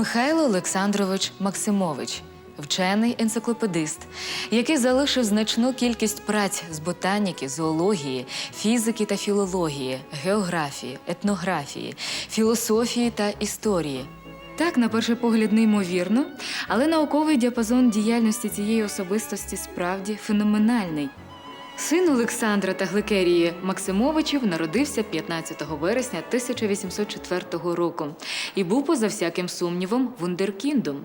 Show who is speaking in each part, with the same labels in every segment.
Speaker 1: Михайло Олександрович Максимович, вчений енциклопедист, який залишив значну кількість праць з ботаніки, зоології, фізики та філології, географії, етнографії, філософії та історії. Так, на перший погляд, неймовірно, але науковий діапазон діяльності цієї особистості справді феноменальний. Син Олександра та Гликерії Максимовичів народився 15 вересня 1804 року і був поза всяким сумнівом вундеркіндом.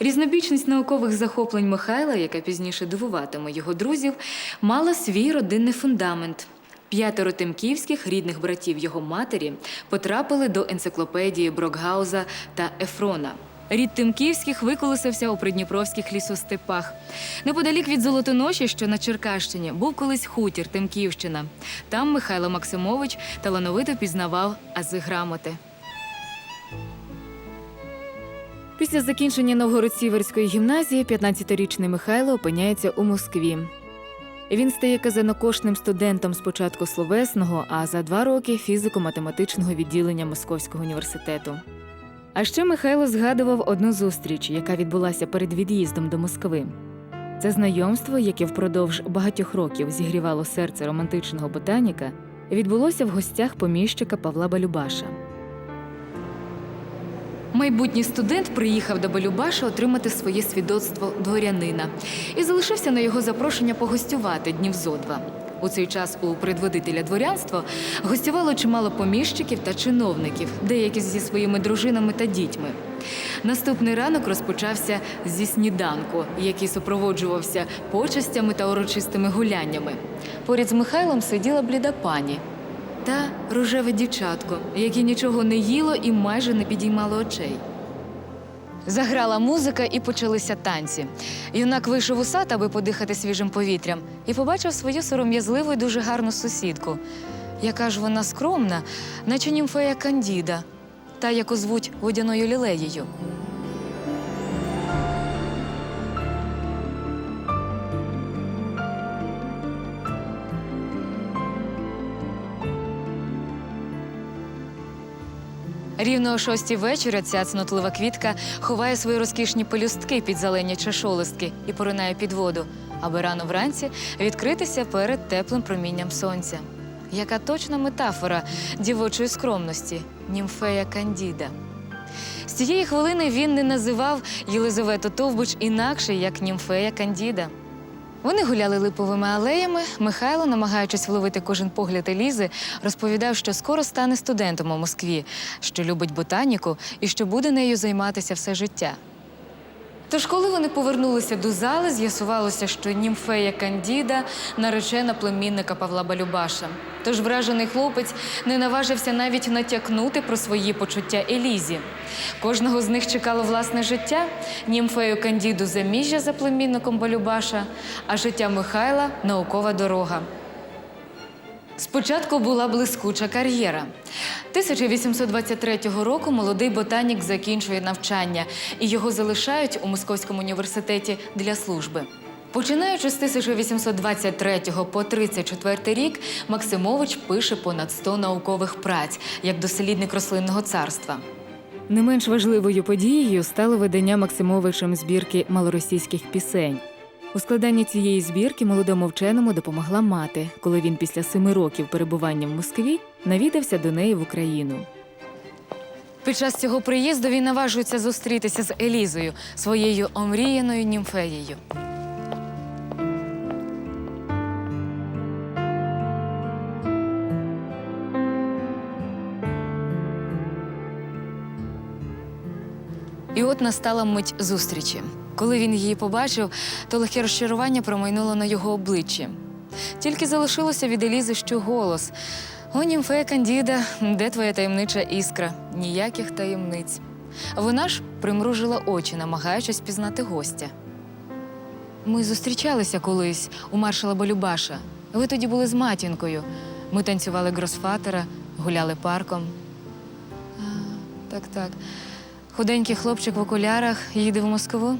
Speaker 1: Різнобічність наукових захоплень Михайла, яка пізніше дивуватиме його друзів, мала свій родинний фундамент. П'ятеро тимківських рідних братів його матері потрапили до енциклопедії Брокгауза та Ефрона. Рід Тимківських виколисився у придніпровських лісостепах. Неподалік від Золотоноші, що на Черкащині, був колись хутір Тимківщина. Там Михайло Максимович талановито пізнавав ази грамоти. Після закінчення Новгород-Сіверської гімназії 15-річний Михайло опиняється у Москві. Він стає казанокошним студентом спочатку словесного, а за два роки фізико-математичного відділення Московського університету. А ще Михайло згадував одну зустріч, яка відбулася перед від'їздом до Москви. Це знайомство, яке впродовж багатьох років зігрівало серце романтичного ботаніка, відбулося в гостях поміщика Павла Балюбаша. Майбутній студент приїхав до Балюбаша отримати своє свідоцтво дворянина і залишився на його запрошення погостювати днів зо два. У цей час у предводителя дворянства гостювало чимало поміщиків та чиновників, деякі зі своїми дружинами та дітьми. Наступний ранок розпочався зі сніданку, який супроводжувався почестями та урочистими гуляннями. Поряд з Михайлом сиділа бліда пані та рожеве дівчатко, яке нічого не їло і майже не підіймало очей. Заграла музика і почалися танці. Юнак вийшов у сад, аби подихати свіжим повітрям, і побачив свою сором'язливу і дуже гарну сусідку. Яка ж вона скромна, наче німфея Кандіда, та яку звуть водяною лілеєю. Рівно о шостій вечора ця цнотлива квітка ховає свої розкішні пелюстки під зелені чашолистки і поринає під воду, аби рано вранці відкритися перед теплим промінням сонця. Яка точна метафора дівочої скромності німфея Кандіда. З цієї хвилини він не називав Єлизавету Товбич інакше, як німфея Кандіда. Вони гуляли липовими алеями. Михайло, намагаючись вловити кожен погляд Елізи, розповідав, що скоро стане студентом у Москві, що любить ботаніку і що буде нею займатися все життя. Тож, коли вони повернулися до зали, з'ясувалося, що німфея Кандіда наречена племінника Павла Балюбаша. Тож вражений хлопець не наважився навіть натякнути про свої почуття Елізі. Кожного з них чекало власне життя, німфею Кандіду заміжжя за племінником Балюбаша, а життя Михайла наукова дорога. Спочатку була блискуча кар'єра. 1823 року молодий ботанік закінчує навчання і його залишають у Московському університеті для служби. Починаючи з 1823 по 34 рік, Максимович пише понад 100 наукових праць як дослідник рослинного царства. Не менш важливою подією стало видання Максимовичем збірки малоросійських пісень. У складанні цієї збірки молодому вченому допомогла мати, коли він після семи років перебування в Москві навідався до неї в Україну. Під час цього приїзду він наважується зустрітися з Елізою, своєю омріяною німфеєю. І от настала мить зустрічі. Коли він її побачив, то легке розчарування промайнуло на його обличчі. Тільки залишилося від Елізи, що голос. О, німфея Кандіда, де твоя таємнича іскра? Ніяких таємниць. Вона ж примружила очі, намагаючись пізнати гостя. Ми зустрічалися колись у маршала Балюбаша. Ви тоді були з матінкою. Ми танцювали гросфатера, гуляли парком. Так, так. Худенький хлопчик в окулярах їде в Москву.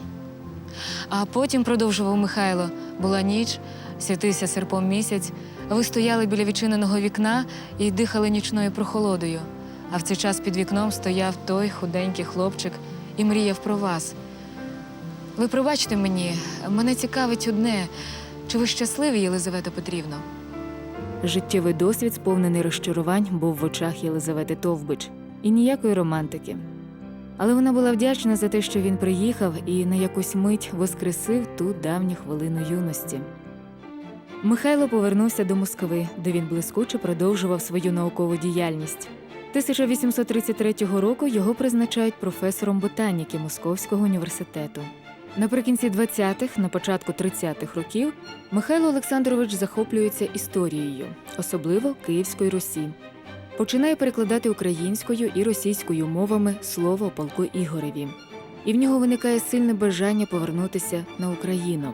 Speaker 1: А потім продовжував Михайло. Була ніч, світився серпом місяць. Ви стояли біля відчиненого вікна і дихали нічною прохолодою. А в цей час під вікном стояв той худенький хлопчик і мріяв про вас. Ви пробачте мені, мене цікавить одне. Чи ви щасливі, Єлизавета Петрівно? Життєвий досвід, сповнений розчарувань, був в очах Єлизавети Товбич. І ніякої романтики. Але вона була вдячна за те, що він приїхав і на якусь мить воскресив ту давню хвилину юності. Михайло повернувся до Москви, де він блискуче продовжував свою наукову діяльність. 1833 року його призначають професором ботаніки Московського університету. Наприкінці 20-х, на початку 30-х років Михайло Олександрович захоплюється історією, особливо Київської Русі. Починає перекладати українською і російською мовами слово полку Ігореві. І в нього виникає сильне бажання повернутися на Україну.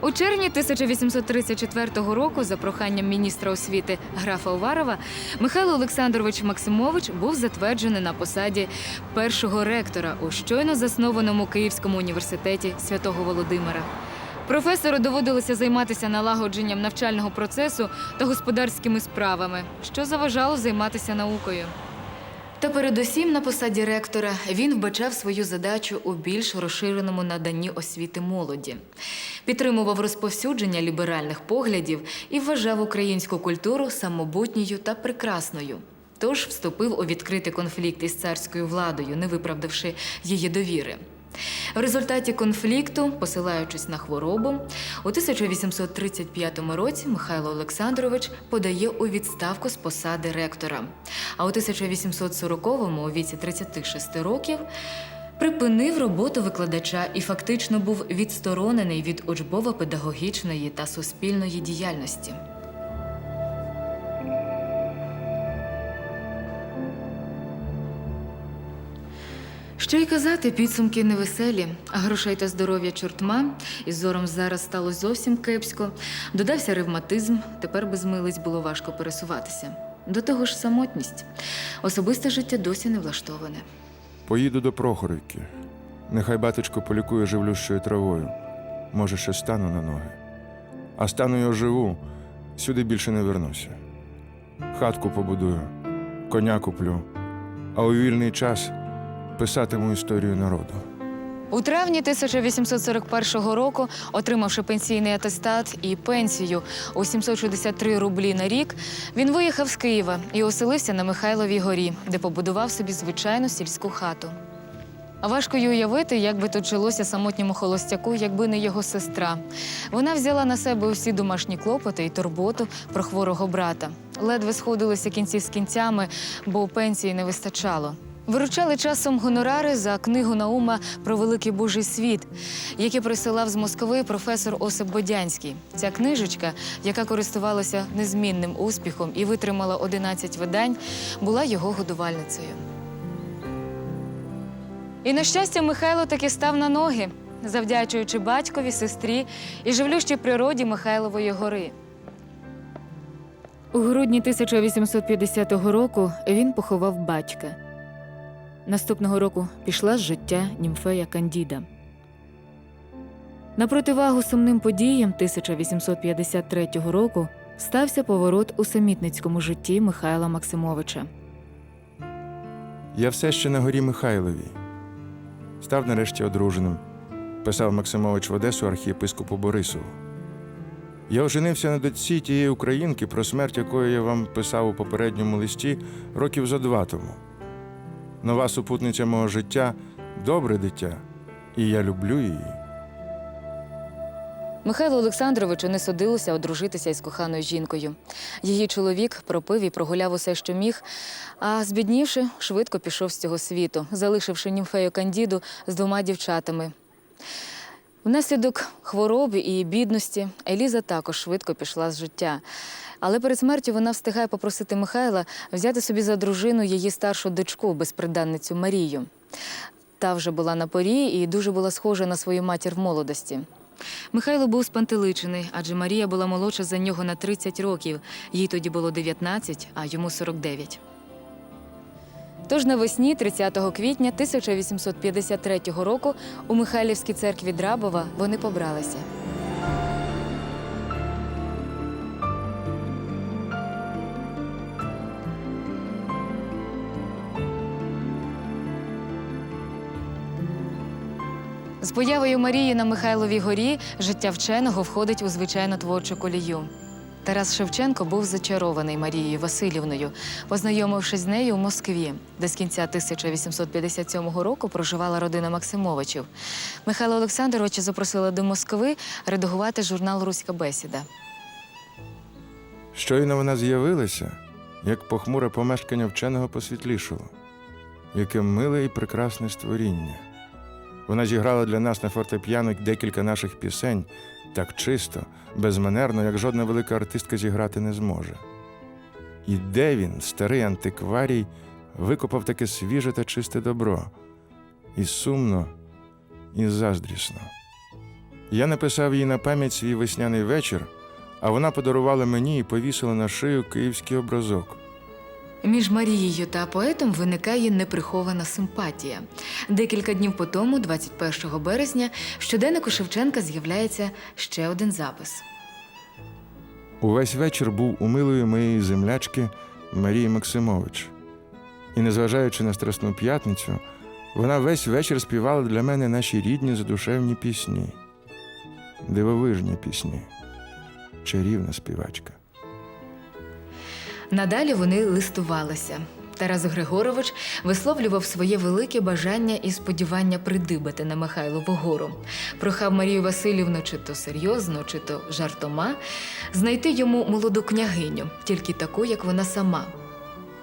Speaker 1: У червні 1834 року, за проханням міністра освіти графа Уварова, Михайло Олександрович Максимович був затверджений на посаді першого ректора у щойно заснованому Київському університеті святого Володимира. Професору доводилося займатися налагодженням навчального процесу та господарськими справами, що заважало займатися наукою. Та передусім на посаді ректора він вбачав свою задачу у більш розширеному наданні освіти молоді, підтримував розповсюдження ліберальних поглядів і вважав українську культуру самобутньою та прекрасною. Тож вступив у відкритий конфлікт із царською владою, не виправдавши її довіри. В результаті конфлікту, посилаючись на хворобу, у 1835 році Михайло Олександрович подає у відставку з посади ректора. А у 1840-му, у віці 36 років, припинив роботу викладача і фактично був відсторонений від учбово-педагогічної та суспільної діяльності. Що й казати, підсумки невеселі, а грошей та здоров'я чортма, із зором зараз стало зовсім кепсько. Додався ревматизм, тепер без милиць було важко пересуватися. До того ж, самотність. Особисте життя досі не влаштоване.
Speaker 2: Поїду до Прохорівки. Нехай батечко полікує живлющою травою. Може, ще стану на ноги. А стану й оживу, сюди більше не вернуся. Хатку побудую, коня куплю, а у вільний час писатиму історію народу.
Speaker 1: У травні 1841 року, отримавши пенсійний атестат і пенсію у 763 рублі на рік, він виїхав з Києва і оселився на Михайловій горі, де побудував собі звичайну сільську хату. А Важко й уявити, як би тут жилося самотньому холостяку, якби не його сестра. Вона взяла на себе усі домашні клопоти і турботу про хворого брата. Ледве сходилися кінці з кінцями, бо пенсії не вистачало. Виручали часом гонорари за книгу Наума про великий Божий світ, який присилав з Москви професор Осип Бодянський. Ця книжечка, яка користувалася незмінним успіхом і витримала 11 видань, була його годувальницею. І на щастя, Михайло таки став на ноги, завдячуючи батькові, сестрі і живлющій природі Михайлової гори. У грудні 1850 року він поховав батька. Наступного року пішла з життя німфея Кандіда. На противагу сумним подіям 1853 року стався поворот у самітницькому житті Михайла Максимовича.
Speaker 2: Я все ще на горі Михайловій. Став нарешті одруженим, писав Максимович в Одесу архієпископу Борисову. Я оженився на дочці тієї українки, про смерть якої я вам писав у попередньому листі років зо два тому. Нова супутниця мого життя добре дитя, і я люблю її.
Speaker 1: Михайлу Олександровичу не судилося одружитися із коханою жінкою. Її чоловік пропив і прогуляв усе, що міг, а збіднівши, швидко пішов з цього світу, залишивши німфею Кандіду з двома дівчатами. Внаслідок хвороби і бідності Еліза також швидко пішла з життя. Але перед смертю вона встигає попросити Михайла взяти собі за дружину її старшу дочку, безприданницю Марію. Та вже була на порі і дуже була схожа на свою матір в молодості. Михайло був спантеличений, адже Марія була молодша за нього на 30 років. Їй тоді було 19, а йому 49. Тож навесні, 30 квітня 1853 року, у Михайлівській церкві Драбова вони побралися. З появою Марії на Михайловій горі життя вченого входить у звичайну творчу колію. Тарас Шевченко був зачарований Марією Васильівною, познайомившись з нею у Москві, де з кінця 1857 року проживала родина Максимовичів. Михайло Олександровича запросили до Москви редагувати журнал Руська бесіда.
Speaker 2: Щойно вона з'явилася, як похмуре помешкання вченого посвітлішало. Яке миле і прекрасне створіння. Вона зіграла для нас на фортепіано декілька наших пісень так чисто, безманерно, як жодна велика артистка зіграти не зможе. І де він, старий антикварій, викопав таке свіже та чисте добро, і сумно, і заздрісно. Я написав їй на пам'ять свій весняний вечір, а вона подарувала мені і повісила на шию київський образок.
Speaker 1: Між Марією та поетом виникає неприхована симпатія. Декілька днів по тому, 21 березня, в щоденнику Шевченка з'являється ще один запис.
Speaker 2: Увесь вечір був у милої моєї землячки Марії Максимович. І, незважаючи на Страсну п'ятницю, вона весь вечір співала для мене наші рідні задушевні пісні, дивовижні пісні, чарівна співачка.
Speaker 1: Надалі вони листувалися. Тарас Григорович висловлював своє велике бажання і сподівання придибати на Михайлову гору. Прохав Марію Васильівну, чи то серйозно, чи то жартома, знайти йому молоду княгиню, тільки таку, як вона сама.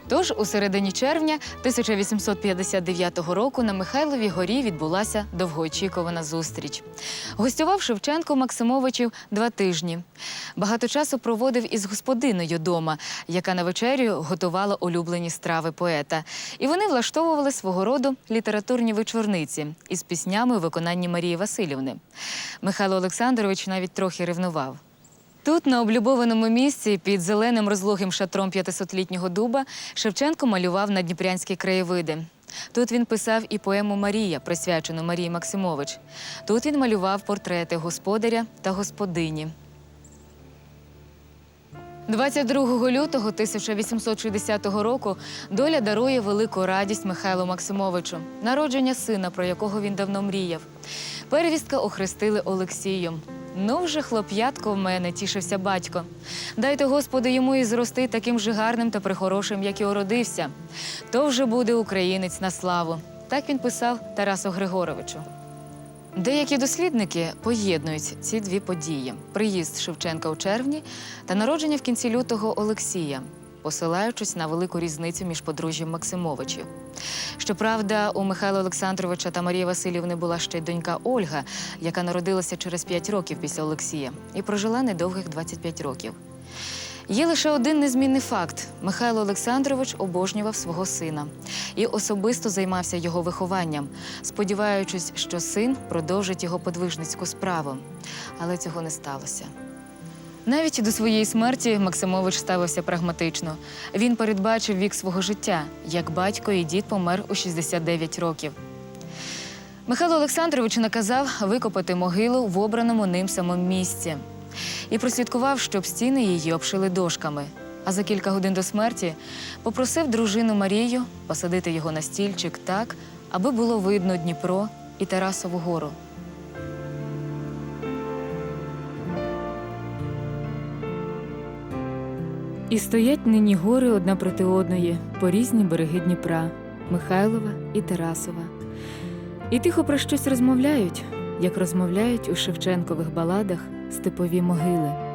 Speaker 1: Тож у середині червня 1859 року на Михайловій горі відбулася довгоочікувана зустріч. Гостював Шевченко Максимовичів два тижні. Багато часу проводив із господиною дома, яка на вечерю готувала улюблені страви поета. І вони влаштовували свого роду літературні вечорниці із піснями у виконанні Марії Васильівни. Михайло Олександрович навіть трохи ревнував. Тут, на облюбованому місці, під зеленим розлогим шатром 500-літнього дуба, Шевченко малював надніпрянські краєвиди. Тут він писав і поему Марія, присвячену Марії Максимович. Тут він малював портрети господаря та господині. 22 лютого 1860 року доля дарує велику радість Михайлу Максимовичу, народження сина, про якого він давно мріяв. Первістка охрестили Олексієм. Ну вже хлоп'ятко в мене, тішився батько. Дайте Господи йому і зрости таким же гарним та прихорошим, як і уродився. То вже буде українець на славу. Так він писав Тарасу Григоровичу. Деякі дослідники поєднують ці дві події: приїзд Шевченка у червні та народження в кінці лютого Олексія, посилаючись на велику різницю між подружжям Максимовичів. Щоправда, у Михайла Олександровича та Марії Васильівни була ще й донька Ольга, яка народилася через 5 років після Олексія і прожила недовгих 25 років. Є лише один незмінний факт: Михайло Олександрович обожнював свого сина і особисто займався його вихованням, сподіваючись, що син продовжить його подвижницьку справу. Але цього не сталося. Навіть до своєї смерті Максимович ставився прагматично. Він передбачив вік свого життя, як батько і дід помер у 69 років. Михайло Олександрович наказав викопати могилу в обраному ним самому місці і прослідкував, щоб стіни її обшили дошками. А за кілька годин до смерті попросив дружину Марію посадити його на стільчик так, аби було видно Дніпро і Тарасову гору. І стоять нині гори одна проти одної по різні береги Дніпра Михайлова і Тарасова. І тихо про щось розмовляють, як розмовляють у Шевченкових баладах степові могили.